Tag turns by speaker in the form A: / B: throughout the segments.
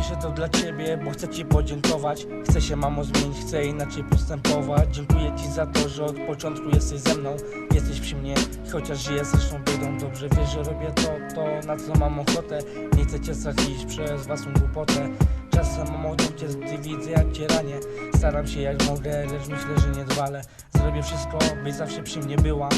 A: Piszę to dla ciebie, bo chcę ci podziękować. Chcę się mamo zmienić, chcę inaczej postępować. Dziękuję ci za to, że od początku jesteś ze mną Jesteś przy mnie, chociaż żyję zresztą biedą Dobrze. Wiesz, że robię to, to na co mam ochotę. Nie chcę cię stracić przez własną głupotę. Czasem mam cię, gdy widzę jak cię Staram się jak mogę, lecz myślę, że nie dwale Zrobię wszystko, byś zawsze przy mnie była.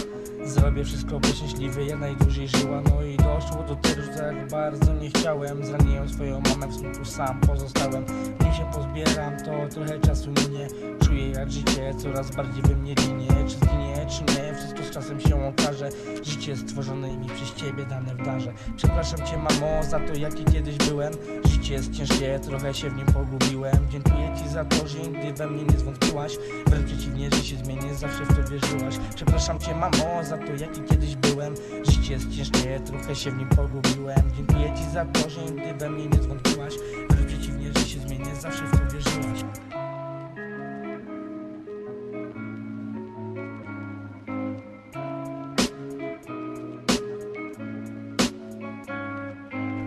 A: Zrobię wszystko, by szczęśliwy jak najdłużej żyła. No i doszło do tego, tak bardzo nie chciałem. Zraniłem swoją mamę, w smutku sam pozostałem. Nim się pozbieram, to trochę czasu minie. Czuję jak życie coraz bardziej we mnie ginie. Czy zginie, czy nie, wszystko z czasem się okaże. Życie stworzone mi przez ciebie dane w darze Przepraszam cię mamo za to jaki kiedyś byłem. Życie jest ciężkie, trochę się w nim pogubiłem. Dziękuję ci za to, że nigdy we mnie nie zwątpiłaś. Wręcz przeciwnie, że się zmienię, zawsze w to wierzyłaś. Przepraszam cię mamo za to jaki kiedyś byłem. Życie jest ciężkie, trochę się w nim pogubiłem. Dziękuję ci za to, że nigdy we mnie nie zwątpiłaś. Wręcz przeciwnie, że się zmienię, zawsze w to wierzyłaś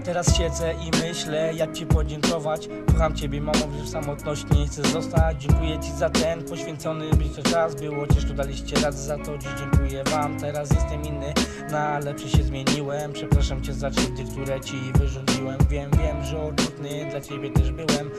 A: Teraz siedzę i myślę, jak ci podziękować. Kocham ciebie, mamo, w samotności nie chcę zostać. Dziękuję ci za ten poświęcony bliższy czas. Było ciężko, daliście rad za to. Dziś dziękuję wam. Teraz jestem inny, na lepszy się zmieniłem. Przepraszam cię za krzywdy, które ci wyrządziłem. Wiem, wiem, że okrutny dla ciebie też byłem.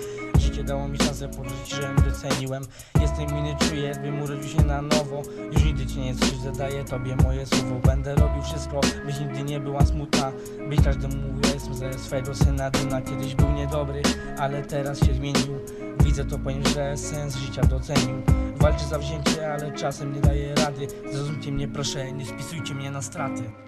A: Życie dało mi szansę poczuć, że ją doceniłem. Jestem inny, czuję, bym urodził się na nowo. Już nigdy ci nie coś zadaję tobie moje słowo. Będę robił wszystko, byś nigdy nie była smutna. Byś każdemu mówił, jestem swojego syna Dyna. Kiedyś był niedobry, ale teraz się zmienił. Widzę to po że sens życia docenił. Walczy za wzięcie, ale czasem nie daje rady. Zrozumcie mnie proszę, nie spisujcie mnie na straty.